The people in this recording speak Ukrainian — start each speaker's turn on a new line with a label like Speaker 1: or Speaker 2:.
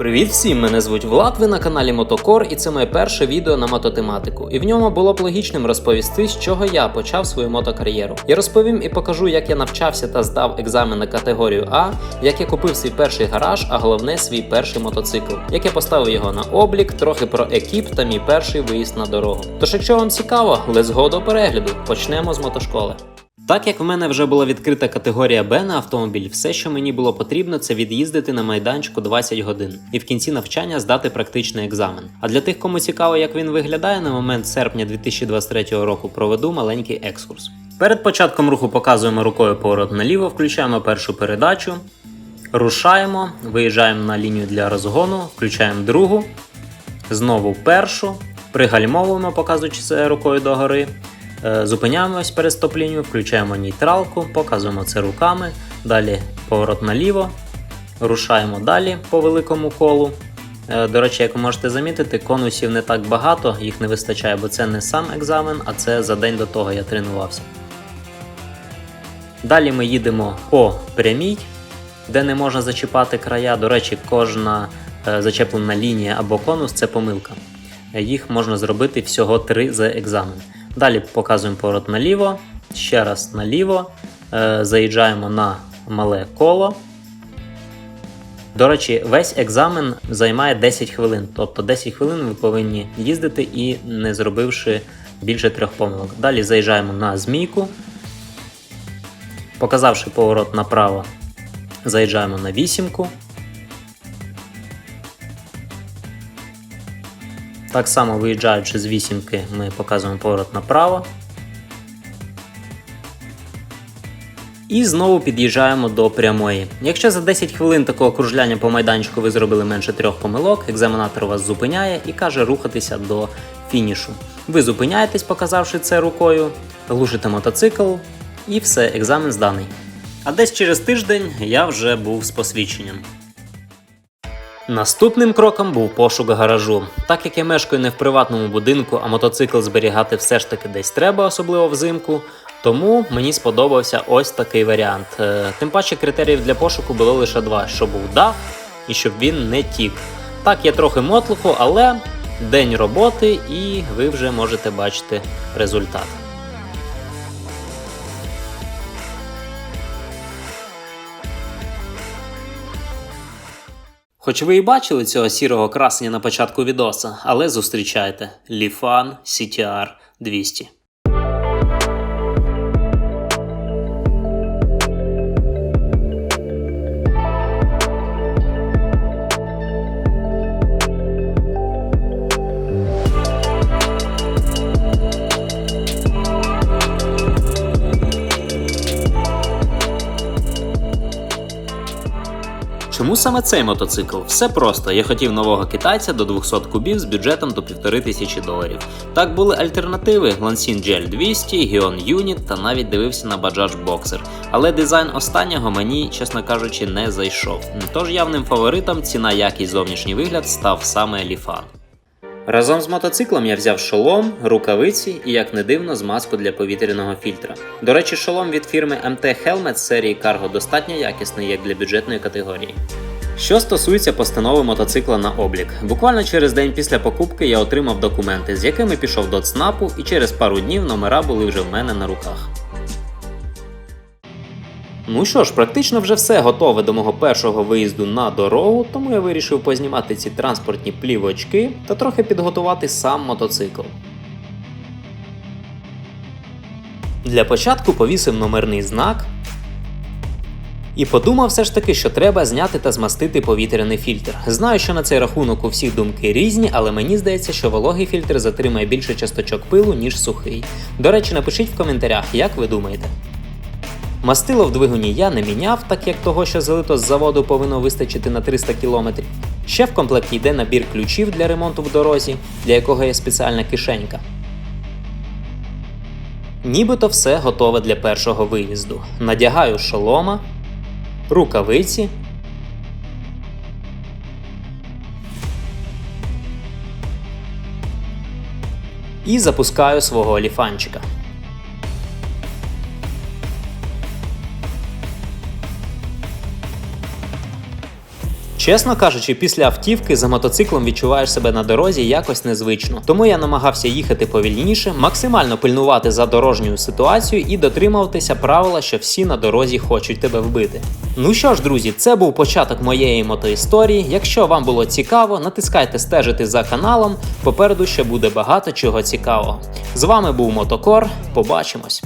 Speaker 1: Привіт всім! Мене звуть Влад. Ви на каналі Мотокор, і це моє перше відео на мототематику. І в ньому було б логічним розповісти, з чого я почав свою мотокар'єру. Я розповім і покажу, як я навчався та здав екзамен на категорію А, як я купив свій перший гараж, а головне свій перший мотоцикл, як я поставив його на облік, трохи про екіп та мій перший виїзд на дорогу. Тож, якщо вам цікаво, let's go до перегляду. Почнемо з мотошколи. Так як в мене вже була відкрита категорія Б на автомобіль, все, що мені було потрібно, це від'їздити на майданчику 20 годин і в кінці навчання здати практичний екзамен. А для тих, кому цікаво, як він виглядає, на момент серпня 2023 року проведу маленький екскурс. Перед початком руху показуємо рукою поворот наліво, включаємо першу передачу, рушаємо, виїжджаємо на лінію для розгону, включаємо другу, знову першу, пригальмовуємо, показуючи це рукою догори. Е, Зупиняємось перед стоп-лінією, включаємо нейтралку, показуємо це руками. Далі поворот наліво, рушаємо далі по великому колу. Е, До речі, як ви можете замітити, конусів не так багато, їх не вистачає, бо це не сам екзамен, а це за день до того я тренувався. Далі ми їдемо по прямій, де не можна зачіпати края. До речі, кожна е, зачеплена лінія або конус це помилка. Їх можна зробити всього три за екзамен. Далі показуємо поворот наліво, ще раз наліво, е, заїжджаємо на мале коло. До речі, весь екзамен займає 10 хвилин. Тобто 10 хвилин ви повинні їздити і не зробивши більше трьох помилок. Далі заїжджаємо на змійку. Показавши поворот направо, заїжджаємо на вісімку. Так само виїжджаючи з вісімки, ми показуємо поворот направо. І знову під'їжджаємо до прямої. Якщо за 10 хвилин такого кружляння по майданчику ви зробили менше трьох помилок, екзаменатор вас зупиняє і каже рухатися до фінішу. Ви зупиняєтесь, показавши це рукою, глушите мотоцикл, і все, екзамен зданий. А десь через тиждень я вже був з посвідченням. Наступним кроком був пошук гаражу. Так як я мешкаю не в приватному будинку, а мотоцикл зберігати все ж таки десь треба, особливо взимку. Тому мені сподобався ось такий варіант. Е, Тим паче критеріїв для пошуку було лише два: щоб був дах і щоб він не тік. Так, є трохи мотлуху, але день роботи, і ви вже можете бачити результат. Хоч ви і бачили цього сірого красення на початку відоса, але зустрічайте Ліфан CTR 200. Чому саме цей мотоцикл? Все просто. Я хотів нового китайця до 200 кубів з бюджетом до 1500 доларів. Так були альтернативи Lansin GL 200, Gion Unit та навіть дивився на Bajaj Boxer. Але дизайн останнього мені, чесно кажучи, не зайшов. Тож явним фаворитом ціна якість зовнішній вигляд став саме Lifan. Разом з мотоциклом я взяв шолом, рукавиці і, як не дивно, змазку для повітряного фільтра. До речі, шолом від фірми MT Helmet серії Cargo достатньо якісний як для бюджетної категорії. Що стосується постанови мотоцикла на облік, буквально через день після покупки я отримав документи, з якими пішов до ЦНАПу, і через пару днів номера були вже в мене на руках. Ну що ж, практично вже все готове до мого першого виїзду на дорогу, тому я вирішив познімати ці транспортні плівочки та трохи підготувати сам мотоцикл. Для початку повісив номерний знак і подумав все ж таки, що треба зняти та змастити повітряний фільтр. Знаю, що на цей рахунок у всіх думки різні, але мені здається, що вологий фільтр затримає більше часточок пилу, ніж сухий. До речі, напишіть в коментарях, як ви думаєте. Мастило в двигуні я не міняв, так як того, що залито з заводу повинно вистачити на 300 км. Ще в комплекті йде набір ключів для ремонту в дорозі, для якого є спеціальна кишенька. Нібито все готове для першого виїзду. Надягаю шолома, рукавиці. І запускаю свого оліфанчика. Чесно кажучи, після автівки за мотоциклом відчуваєш себе на дорозі якось незвично. Тому я намагався їхати повільніше, максимально пильнувати за дорожньою ситуацією і дотримуватися правила, що всі на дорозі хочуть тебе вбити. Ну що ж, друзі, це був початок моєї мотоісторії. Якщо вам було цікаво, натискайте стежити за каналом. Попереду ще буде багато чого цікавого. З вами був Мотокор. Побачимось!